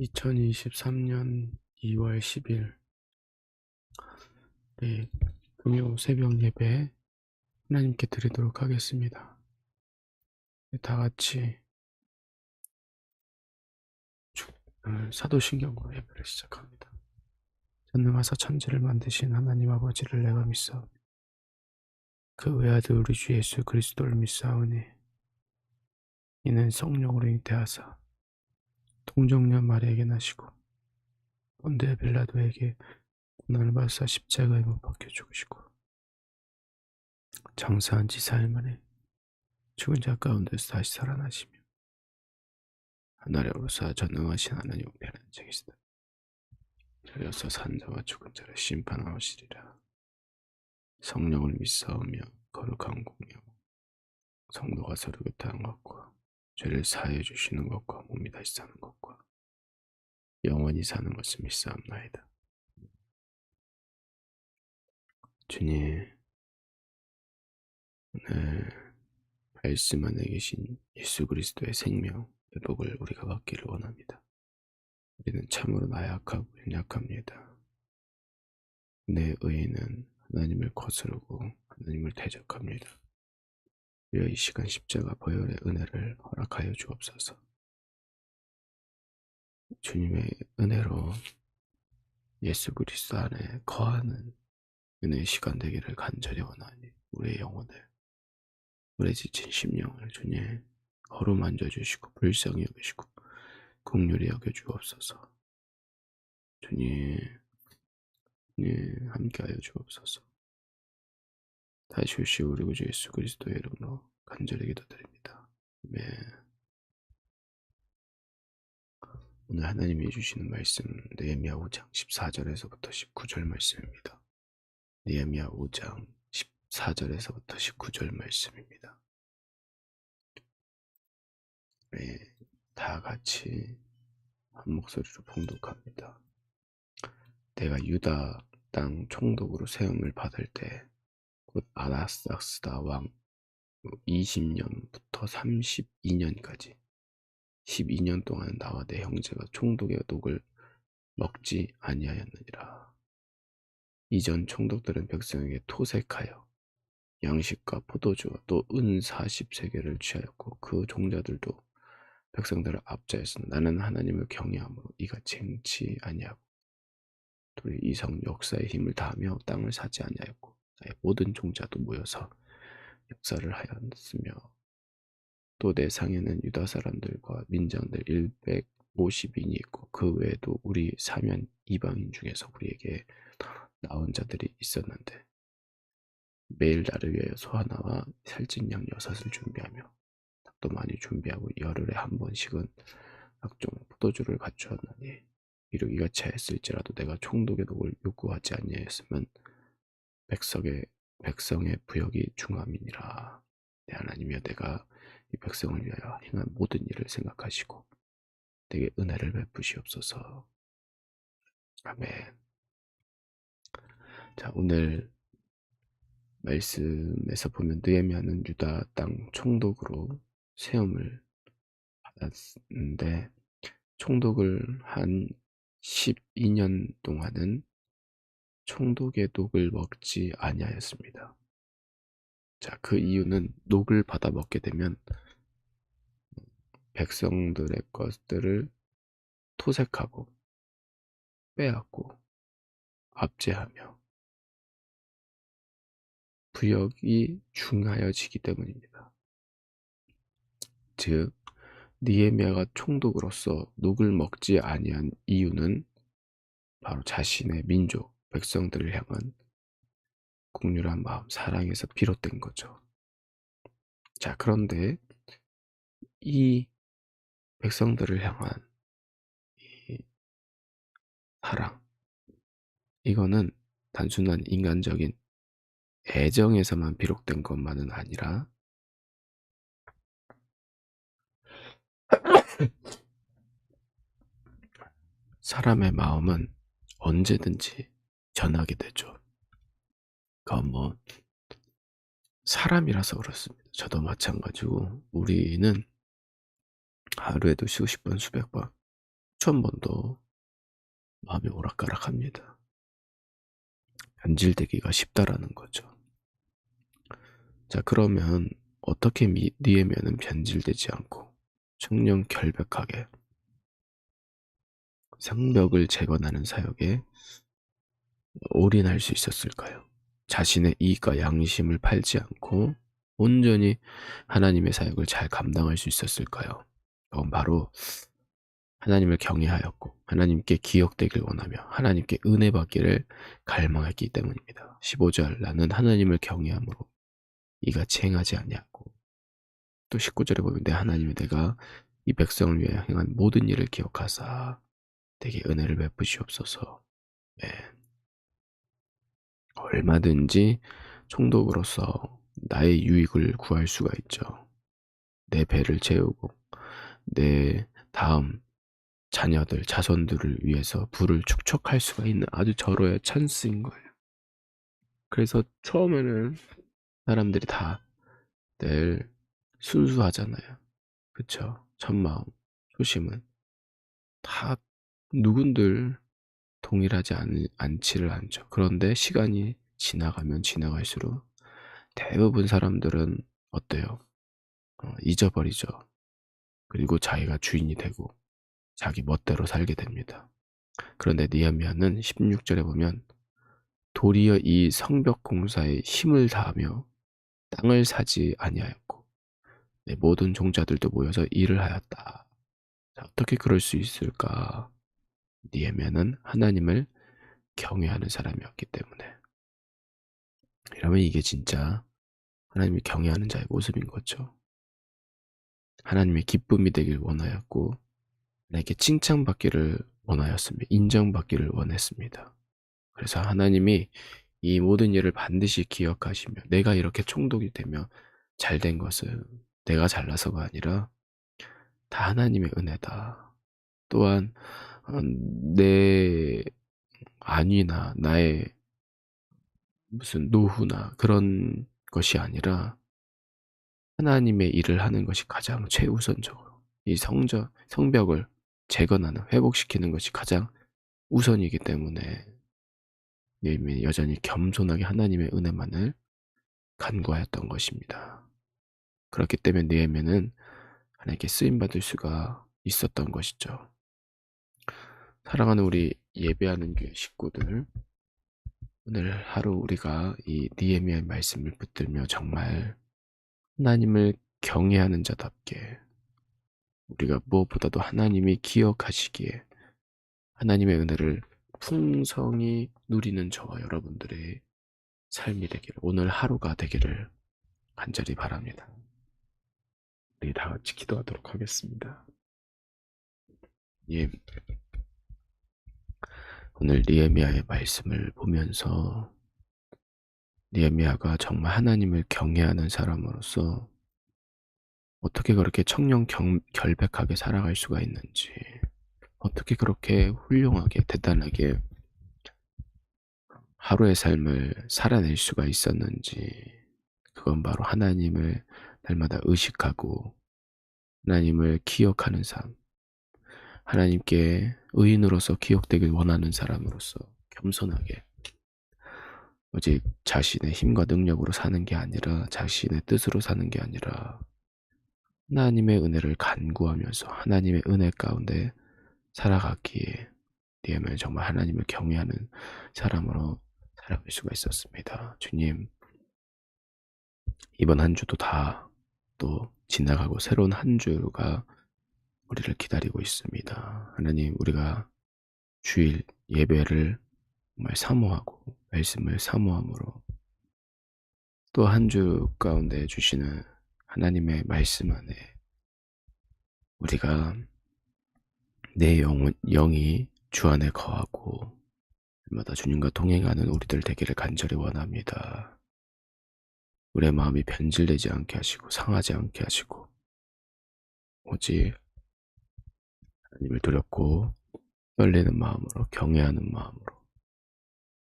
2023년 2월 10일 네, 금요 새벽 예배 하나님께 드리도록 하겠습니다. 네, 다 같이 주- 어, 사도신경으로 예배를 시작합니다. 전능하사 천지를 만드신 하나님 아버지를 내가 믿사오니 그 외아들 우리 주 예수 그리스도를 믿사오니 이는 성령으로 잉태하사 동정녀 마리에게 나시고 본데 빌라도에게 고난을 받사 십자가에 못 박혀 죽으시고 장사한 지 사일 만에 죽은 자 가운데서 다시 살아나시며 하나님으로서 전능하신 하나님 우편에 계시다. 저여서 산자와 죽은 자를 심판하시리라. 성령을 믿사오며 거룩한 공명 성도가 서로 교통하는 것과 죄를 사해 주시는 것과 몸이 다시 사는 것과 영원히 사는 것을 믿사옵나이다. 주님, 오늘 말씀 안에 계신 예수 그리스도의 생명, 회복을 우리가 받기를 원합니다. 우리는 참으로 나약하고 연약합니다. 내 의인은 하나님을 거스르고 하나님을 대적합니다. 우리가 이 시간 십자가 보혈의 은혜를 허락하여 주옵소서. 주님의 은혜로 예수 그리스도 안에 거하는 은혜의 시간 되기를 간절히 원하니 우리의 영혼을 우리 지친 심령을 주님 어루만져 주시고 불쌍히 여기시고 국률이 여겨 주옵소서. 주님, 주님 함께하여 주옵소서. 다시 오시 우리 구주 예수 그리스도의 이름으로 간절히 기도드립니다. 아멘. 오늘 하나님이 주시는 말씀 느헤미야 5장 14절에서부터 19절 말씀입니다. 느헤미야 5장 14절에서부터 19절 말씀입니다. 네, 다 같이 한 목소리로 봉독합니다. 내가 유다 땅 총독으로 세움을 받을 때 곧 아라삭스다 왕. 20년부터 32년까지. 12년 동안 나와 내 형제가 총독의 독을 먹지 아니하였느니라. 이전 총독들은 백성에게 토색하여 양식과 포도주와 또 은 40세계를 취하였고 그 종자들도 백성들을 압자했으나 나는 하나님을 경외함으로 이같이 행치 아니하고. 우리 이성 역사의 힘을 다하며 땅을 사지 아니하였고 모든 종자도 모여서 역사를 하였으며 또 내 상에는 유다 사람들과 민장들 150인이 있고 그 외에도 우리 사면 이방인 중에서 우리에게 나온 자들이 있었는데 매일 나를 위하여 소 하나와 살찐 양 여섯을 준비하며 닭도 많이 준비하고 열흘에 한 번씩은 각종 포도주를 갖추었나니 비록 이같이 했을지라도 내가 총독의 독을 요구하지 아니하였으면 백성의 백성의 부역이 중함이니라. 내 하나님이여 내가 이 백성을 위하여 행한 모든 일을 생각하시고 내게 은혜를 베푸시옵소서. 아멘. 자 오늘 말씀에서 보면 느헤미야는 유다 땅 총독으로 세움을 받았는데 총독을 한 12년 동안은 총독의 녹을 먹지 아니하였습니다. 자, 그 이유는 녹을 받아 먹게 되면 백성들의 것들을 토색하고 빼앗고 압제하며 부역이 중하여지기 때문입니다. 즉 니에미아가 총독으로서 녹을 먹지 아니한 이유는 바로 자신의 민족 백성들을 향한 국률한 마음 사랑에서 비롯된 거죠. 자 그런데 이 백성들을 향한 이 사랑 이거는 단순한 인간적인 애정에서만 비롯된 것만은 아니라 사람의 마음은 언제든지 변하게 되죠. 그건 뭐 사람이라서 그렇습니다. 저도 마찬가지고 우리는 하루에도 수십 번, 수백 번 수천 번도 마음이 오락가락합니다. 변질되기가 쉽다라는 거죠. 자, 그러면 어떻게 미, 니에면은 변질되지 않고 청렴 결백하게 성벽을 재건하는 사역에 올인할 수 있었을까요? 자신의 이익과 양심을 팔지 않고 온전히 하나님의 사역을 잘 감당할 수 있었을까요? 그건 바로 하나님을 경외하였고 하나님께 기억되길 원하며 하나님께 은혜 받기를 갈망했기 때문입니다. 15절 나는 하나님을 경외함으로 이같이 행하지 아니하고 또 19절에 보면 내 하나님의 내가 이 백성을 위하여 행한 모든 일을 기억하사 되게 은혜를 베푸시옵소서. 네. 얼마든지 총독으로서 나의 유익을 구할 수가 있죠. 내 배를 채우고 내 다음 자녀들, 자손들을 위해서 부를 축적할 수가 있는 아주 절호의 찬스인 거예요. 그래서 처음에는 사람들이 다 늘 순수하잖아요. 그쵸? 첫 마음, 초심은 다 누군들 동일하지 않, 않지를 않죠. 그런데 시간이 지나가면 지나갈수록 대부분 사람들은 어때요? 어, 잊어버리죠. 그리고 자기가 주인이 되고 자기 멋대로 살게 됩니다. 그런데 니아미아는 16절에 보면 도리어 이 성벽 공사에 힘을 다하며 땅을 사지 아니하였고 네, 모든 종자들도 모여서 일을 하였다. 자, 어떻게 그럴 수 있을까? 니에미아는 하나님을 경외하는 사람이었기 때문에 이러면 이게 진짜 하나님을 경외하는 자의 모습인 거죠. 하나님의 기쁨이 되길 원하였고 나에게 칭찬받기를 원하였습니다. 인정받기를 원했습니다. 그래서 하나님이 이 모든 일을 반드시 기억하시며 내가 이렇게 총독이 되며 잘 된 것은 내가 잘나서가 아니라 다 하나님의 은혜다. 또한 어, 내 안위나 나의 무슨 노후나 그런 것이 아니라 하나님의 일을 하는 것이 가장 최우선적으로 이 성적 성벽을 재건하는 회복시키는 것이 가장 우선이기 때문에 예민이 여전히 겸손하게 하나님의 은혜만을 간구하였던 것입니다. 그렇기 때문에 느헤미야는 하나님께 쓰임 받을 수가 있었던 것이죠. 사랑하는 우리 예배하는 교회 식구들, 오늘 하루 우리가 이 니에미아의 말씀을 붙들며 정말 하나님을 경외하는 자답게 우리가 무엇보다도 하나님이 기억하시기에 하나님의 은혜를 풍성히 누리는 저와 여러분들의 삶이 되기를 오늘 하루가 되기를 간절히 바랍니다. 우리 다 같이 기도하도록 하겠습니다. 예. 오늘 니에미아의 말씀을 보면서 니에미아가 정말 하나님을 경외하는 사람으로서 어떻게 그렇게 청렴 경, 결백하게 살아갈 수가 있는지 어떻게 그렇게 훌륭하게 대단하게 하루의 삶을 살아낼 수가 있었는지 그건 바로 하나님을 날마다 의식하고 하나님을 기억하는 삶 하나님께 의인으로서 기억되길 원하는 사람으로서 겸손하게 오직 자신의 힘과 능력으로 사는 게 아니라 자신의 뜻으로 사는 게 아니라 하나님의 은혜를 간구하면서 하나님의 은혜 가운데 살아갔기에 니에면 정말 하나님을 경외하는 사람으로 살아갈 수가 있었습니다. 주님, 이번 한 주도 다 또 지나가고 새로운 한 주가 우리를 기다리고 있습니다. 하나님, 우리가 주일 예배를 정말 사모하고 말씀을 사모함으로 또 한 주 가운데 주시는 하나님의 말씀 안에 우리가 내 영은, 영이 주 안에 거하고 날마다 주님과 동행하는 우리들 되기를 간절히 원합니다. 우리의 마음이 변질되지 않게 하시고 상하지 않게 하시고 오직 하나님을 두렵고 떨리는 마음으로 경외하는 마음으로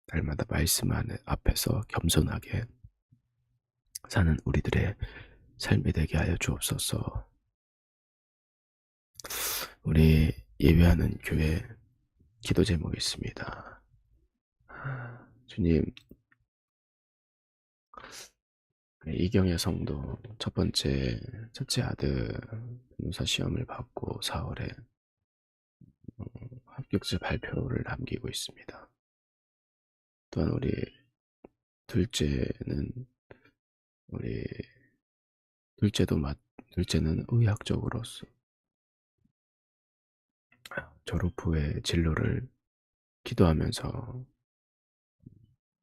날마다 말씀 안에 앞에서 겸손하게 사는 우리들의 삶이 되게 하여 주옵소서. 우리 예배하는 교회 기도 제목이 있습니다. 주님, 이경의 성도 첫 번째 첫째 아들 변호사 시험을 받고 4월에 합격자 발표를 남기고 있습니다. 또한 우리 둘째는 우리 둘째도 맞 둘째는 의학적으로서 졸업 후에 진로를 기도하면서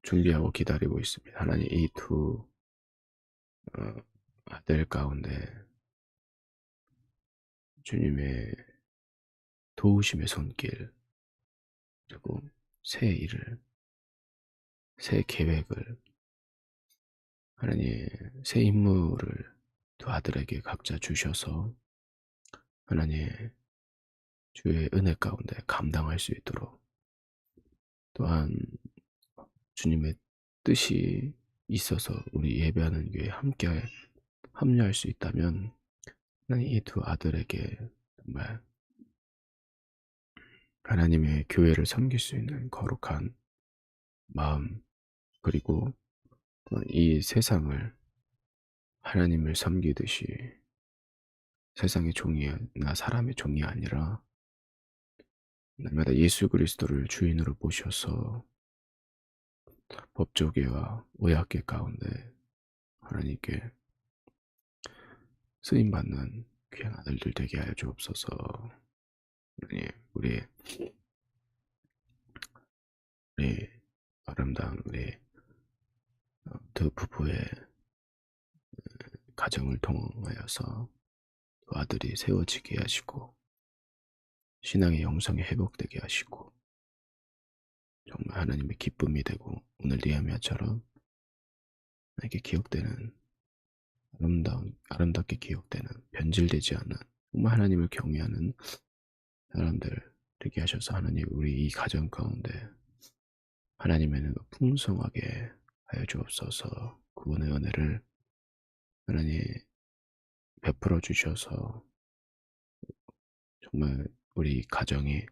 준비하고 기다리고 있습니다. 하나님 이두 어, 아들 가운데 주님의 도우심의 손길 그리고 새 일을 새 계획을 하나님 새 임무를 두 아들에게 각자 주셔서 하나님 주의 은혜 가운데 감당할 수 있도록 또한 주님의 뜻이 있어서 우리 예배하는 교회에 함께 합류할 수 있다면 하나님 이 두 아들에게 정말 하나님의 교회를 섬길 수 있는 거룩한 마음 그리고 이 세상을 하나님을 섬기듯이 세상의 종이나 사람의 종이 아니라 날마다 예수 그리스도를 주인으로 모셔서 법조계와 의학계 가운데 하나님께 쓰임 받는 귀한 아들들 되게 하여 주옵소서. 우리 우리 아름다운 우리 어, 두 부부의 가정을 통하여서 두 아들이 세워지게 하시고 신앙의 영성이 회복되게 하시고 정말 하나님의 기쁨이 되고 오늘 니아미아처럼 나에게 기억되는 아름다운 아름답게 기억되는 변질되지 않은 정말 하나님을 경외하는 사람들 되게 하셔서 하나님 우리 이 가정 가운데 하나님의 풍성하게 하여 주옵소서 구원의 은혜를 하나님 베풀어 주셔서 정말 우리 가정이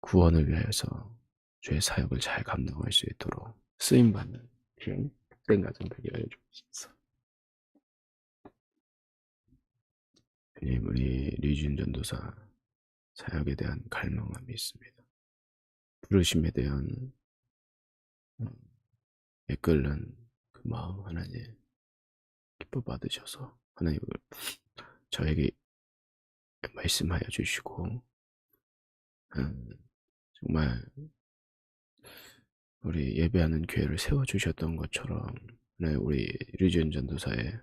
구원을 위하여서 주의 사역을 잘 감당할 수 있도록 쓰임 받는 그런 복된 가정 되게 하여 주옵소서. 주님 우리 류진 전도사 사역에 대한 갈망함이 있습니다. 부르심에 대한 이끌는 그 마음 하나님 기뻐 받으셔서 하나님 저에게 말씀하여 주시고 음, 정말 우리 예배하는 교회를 세워 주셨던 것처럼 네, 우리 류지연 전도사의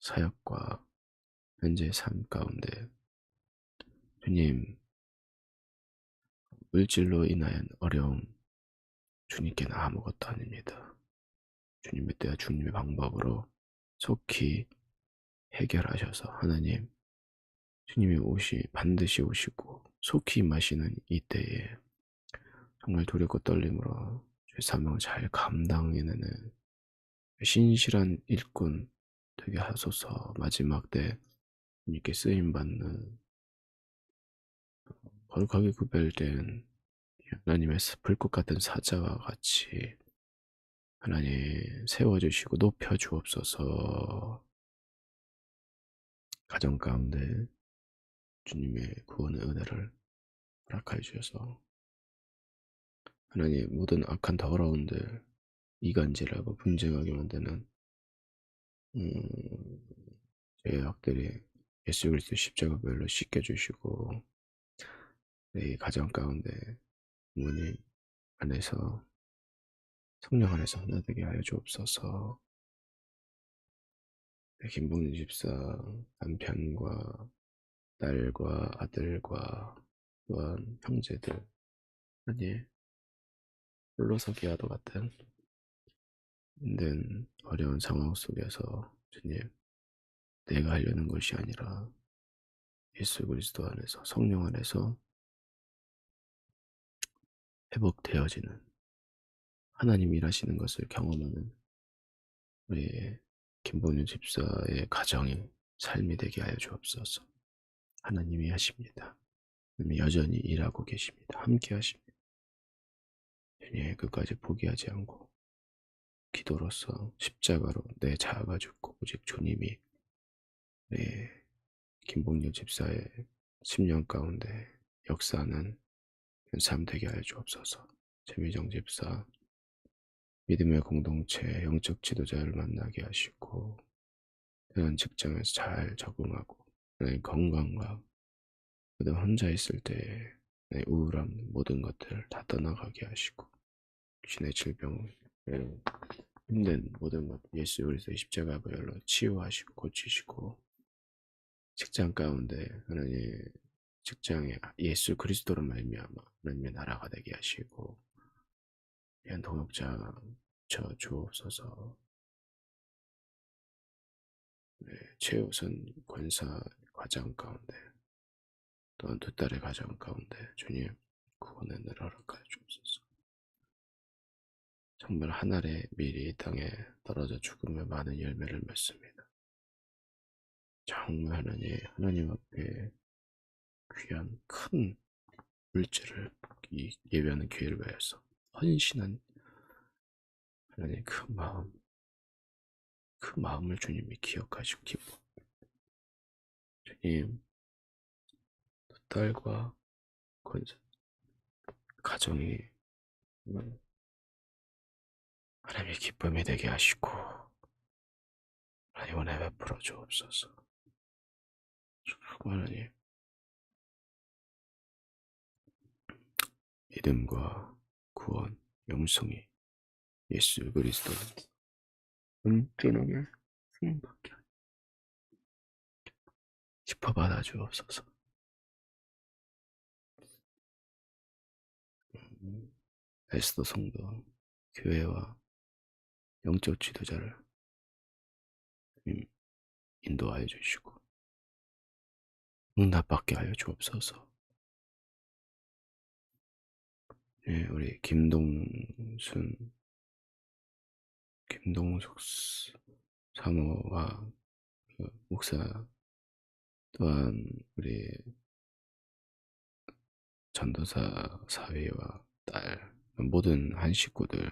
사역과 현재 삶 가운데 주님 물질로 인하여 어려움 주님께는 아무것도 아닙니다. 주님의 때와 주님의 방법으로 속히 해결하셔서 하나님 주님이 오시 반드시 오시고 속히 임하시는 이 때에 정말 두렵고 떨림으로 주의 사명을 잘 감당해내는 신실한 일꾼 되게 하소서 마지막 때 주님께 쓰임받는 거룩하게 구별된 하나님의 불꽃 같은 사자와 같이 하나님 세워주시고 높여주옵소서. 가정 가운데 주님의 구원의 은혜를 허락하여 주셔서 하나님 모든 악한 더러운 들 이간질하고 분쟁하게 만드는 음, 죄악들이 예수 그리스도 십자가별로 씻겨주시고 내 가정 가운데 부모님 안에서 성령 안에서 하나 되게 하여 주옵소서. 김봉진 집사 남편과 딸과 아들과 또한 형제들 아니 홀로서기와도 같은 힘든 어려운 상황 속에서 주님 내가 하려는 것이 아니라 예수 그리스도 안에서 성령 안에서 회복되어지는 하나님 일하시는 것을 경험하는 우리 김본윤 집사의 가정이 삶이 되게 하여 주옵소서. 하나님이 하십니다. 여전히 일하고 계십니다. 함께 하십니다. 주님 끝까지 포기하지 않고 기도로서 십자가로 내 자아가 죽고 오직 주님이 내 김봉렬 집사의 10년 가운데 역사는 삶 되게 하여 주옵소서. 최미정 집사 믿음의 공동체 영적 지도자를 만나게 하시고 그런 직장에서 잘 적응하고 내 건강과 그들 혼자 있을 때내 우울함 모든 것들을 다 떠나가게 하시고 신의 질병을 힘든 모든 것 예수 그리스도의 십자가 보혈로 치유하시고 고치시고 직장 가운데 하나님 직장에 예수 그리스도로 말미암아 하나님의 나라가 되게 하시고 이한 동역자 저 주옵소서 네, 최우선 권사 과정 가운데 또한 두 딸의 가정 가운데 주님 구원의 늘 허락하여 주옵소서 정말 한 알의 미리 이 땅에 떨어져 죽음의 많은 열매를 맺습니다. 정말 하나님, 하나님 앞에 귀한 큰 물질을 예배하는 기회를 위해서 헌신한 하나님 그 마음, 그 마음을 주님이 기억하시고 기뻐. 주님, 딸과 권사, 가정이 하나님의 기쁨이 되게 하시고 하나님 은혜 베풀어 주옵소서. 하나님 믿음과 구원, 영성이 예수 그리스도는 온전하게 승밖에 짚어받아 주옵소서. 에스더 성도 교회와 영적 지도자를 인도하여 주시고 응답받게 하여 주옵소서. 예, 우리 김동순, 김동숙 사모와 그 목사 또한 우리 전도사 사위와 딸 모든 한 식구들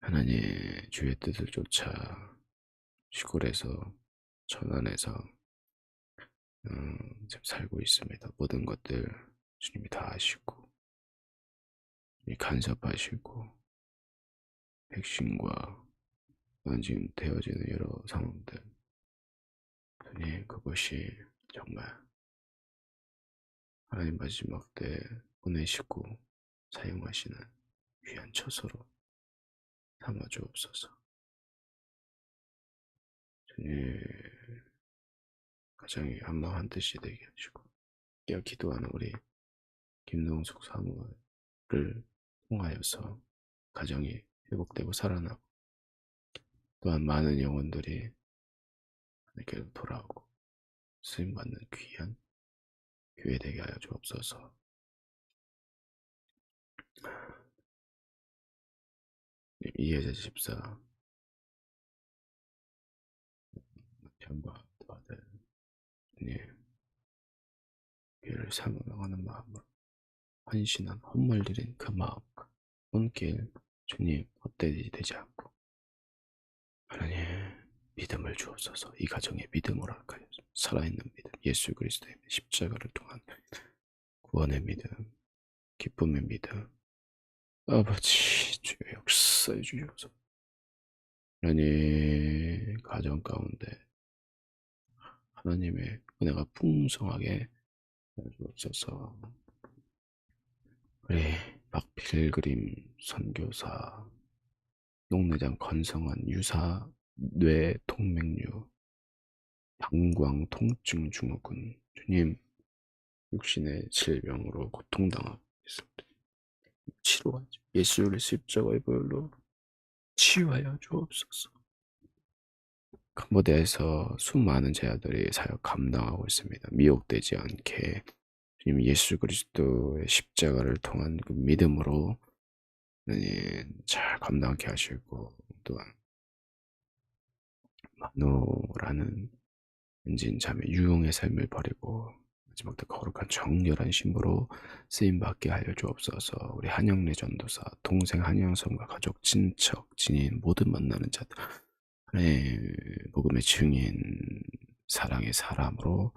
하나님의 주의 뜻을 쫓아 시골에서 전안에서 음, 지금 살고 있습니다. 모든 것들 주님이 다 아시고 간섭하시고 백신과 지금 되어지는 여러 상황들 주님 그것이 정말 하나님 마지막 때 보내시고 사용하시는 귀한 처소로 삼아 주옵소서. 주님 가정이 한마음 한뜻이 되게 하시고 기도하는 우리 김동숙 사무를 통하여서 가정이 회복되고 살아나고 또한 많은 영혼들이 하나님께로 돌아오고 쓰임받는 귀한 교회 되게 하여 주옵소서. 이해자 집사 남편과 아들 주님 교회를 사모하는 마음으로 헌신한 헛물 들인 그 마음 온길 주님 헛되이 되지 않고. 하나님 믿음을 주옵소서. 이 가정에 믿음을 하여 살아있는 믿음 예수 그리스도의 십자가를 통한 구원의 믿음 기쁨의 믿음. 아버지 주의 역사해 주셔서. 하나님 가정 가운데 하나님의 은혜가 풍성하게 주옵소서 우리 박필그림 선교사 농내장 건성한 유사 뇌 동맥류 방광 통증 증후군 주님 육신의 질병으로 고통당하고 있습니다. 치료하죠. 예수의 십자가의 보혈로 치유하여 주옵소서. 캄보디아에서 수많은 제자들이 사역 감당하고 있습니다. 미혹되지 않게 주님 예수 그리스도의 십자가를 통한 그 믿음으로 잘 감당케 하시고 또한 마노라는 은진 자매 유용의 삶을 버리고 마지막 때 거룩한 정결한 신부로 쓰임 받게 하여 주옵소서. 우리 한영래 전도사, 동생 한영성과 가족, 친척, 지인 모든 만나는 자들, 네, 복음의 증인, 사랑의 사람으로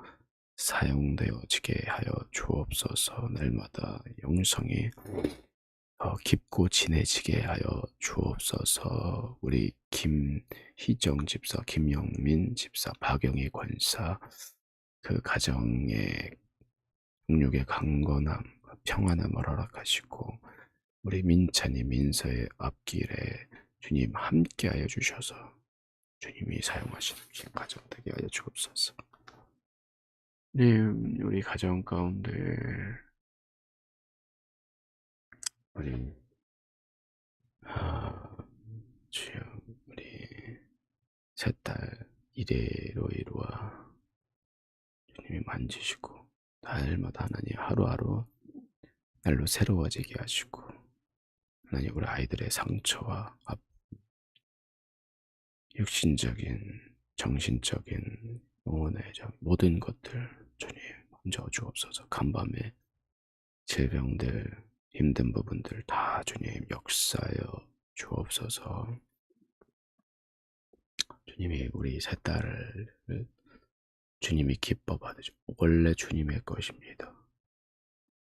사용되어지게 하여 주옵소서. 날마다 영성이 더 깊고 진해지게 하여 주옵소서. 우리 김희정 집사, 김영민 집사, 박영희 권사 그 가정의 육육의 강건함, 평안함을 허락하시고 우리 민찬이 민서의 앞길에 주님 함께하여 주셔서 주님이 사용하시는 긴 가정 되게 하여 주옵소서. 네, 우리 가정 가운데. 우리 아, 주여 우리 셋딸 이래로 이루어 주님이 만지시고 날마다 하나님 하루하루 날로 새로워지게 하시고 하나님 우리 아이들의 상처와 앞- 육신적인 정신적인 영혼의 저 모든 것들 주님 먼저 주옵소서 간밤에 질병들 힘든 부분들 다 주님 역사여 주옵소서 주님이 우리 세 딸을 주님이 기뻐 받으죠. 원래 주님의 것입니다.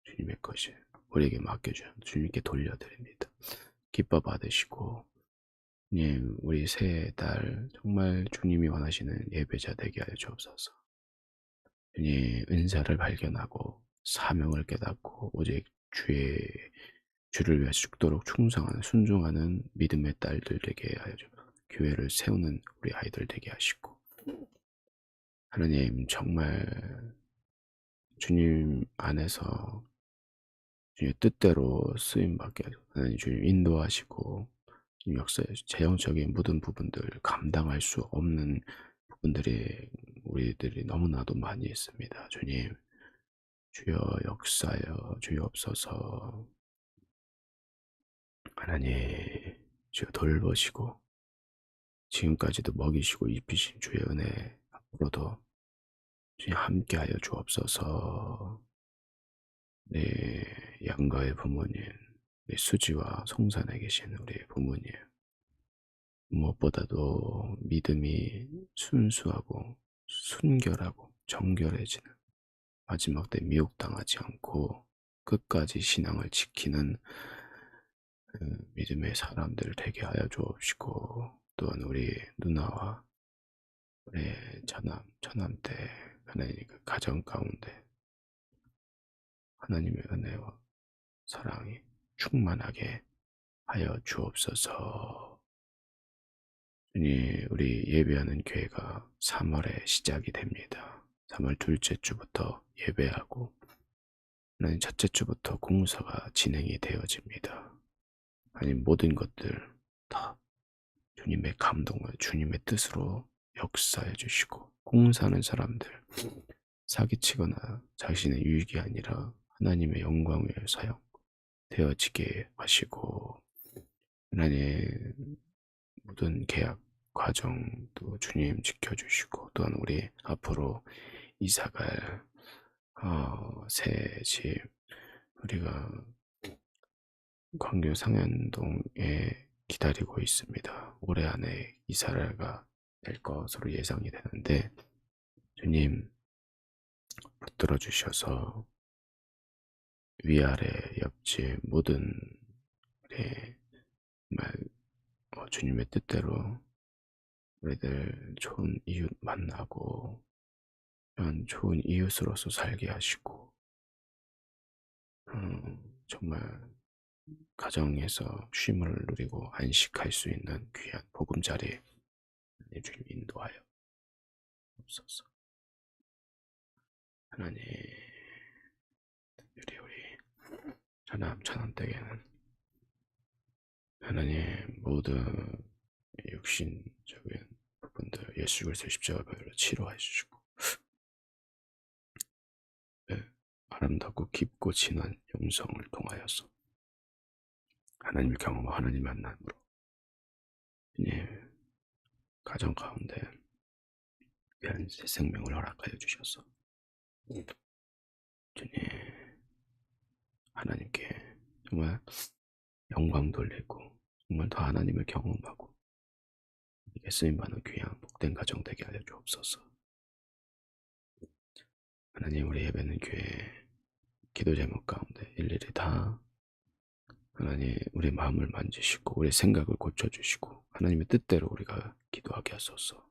주님의 것이 우리에게 맡겨주는 주님께 돌려드립니다. 기뻐 받으시고 예, 우리 세 딸 정말 주님이 원하시는 예배자 되게 하여 주옵소서. 주님 은사를 발견하고 사명을 깨닫고 오직 주의 주를 위해 죽도록 충성하는 순종하는 믿음의 딸들 되게 하여 주. 교회를 세우는 우리 아이들 되게 하시고 하나님 정말 주님 안에서 주님 뜻대로 쓰임 받게. 하나님 주님 인도하시고 주님 역사의 재정적인 모든 부분들 감당할 수 없는 부분들이 우리들이 너무나도 많이 있습니다. 주님 주여 역사여 주여 없어서 하나님 주여 돌보시고 지금까지도 먹이시고 입히신 주의 은혜 앞으로도 주님 함께하여 주옵소서. 네 양가의 부모님, 네 수지와 성산에 계신 우리 부모님 무엇보다도 믿음이 순수하고 순결하고 정결해지는 마지막 때 미혹당하지 않고 끝까지 신앙을 지키는 그 믿음의 사람들 되게 하여 주옵시고 또한 우리 누나와 우리 처남, 처남 때 하나님 그 가정 가운데 하나님의 은혜와 사랑이 충만하게 하여 주옵소서. 주님, 우리 예배하는 교회가 3월에 시작이 됩니다. 3월 둘째 주부터 예배하고 하나님 첫째 주부터 공사가 진행이 되어집니다. 하나님 모든 것들 다 주님의 감동과 주님의 뜻으로 역사해 주시고 공사하는 사람들 사기치거나 자신의 유익이 아니라 하나님의 영광을 사용 되어지게 하시고 하나님 모든 계약 과정도 주님 지켜주시고 또한 우리 앞으로 이사갈 어, 새집 우리가 광교 상현동에 기다리고 있습니다. 올해 안에 이사가 될 것으로 예상이 되는데 주님 붙들어 주셔서 위아래 옆집 모든 우리 말 어, 주님의 뜻대로 우리들 좋은 이웃 만나고 그런 좋은 이웃으로서 살게 하시고 음, 정말 가정에서 쉼을 누리고 안식할 수 있는 귀한 보금자리 하나님 주님 인도하여 없소서. 하나님 특별히 우리 천남 천남댁에는. 하나님 모든 육신적인 부분들 예수 그리스도 십자가별로 치료해 주시고. 네, 아름답고 깊고 진한 영성을 통하여서 하나님을 경험하고 하나님 만남으로 예, 가정 가운데 귀한 새 생명을 허락하여 주셔서. 주님 하나님께 정말 영광 돌리고 정말 더 하나님을 경험하고 이게 쓰임받는 귀한 복된 가정 되게 하여 주옵소서. 하나님 우리 예배는 교회 기도 제목 가운데 일일이 다 하나님 우리 마음을 만지시고 우리 생각을 고쳐주시고 하나님의 뜻대로 우리가 기도하게 하소서.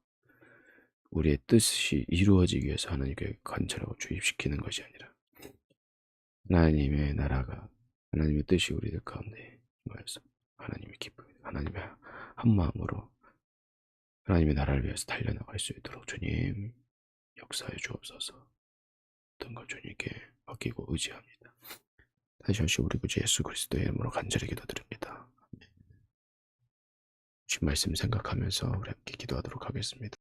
우리의 뜻이 이루어지기 위해서 하나님께 관찰하고 주입시키는 것이 아니라 하나님의 나라가 하나님의 뜻이 우리들 가운데 임하여서 하나님의 기쁨, 하나님의 한 마음으로 하나님의 나라를 위해서 달려나갈 수 있도록 주님 역사해 주옵소서. 어떤 걸 주님께 맡기고 의지합니다. 다시 한번 우리 구주 예수 그리스도의 이름으로 간절히 기도드립니다. 주신 말씀 생각하면서 우리 함께 기도하도록 하겠습니다.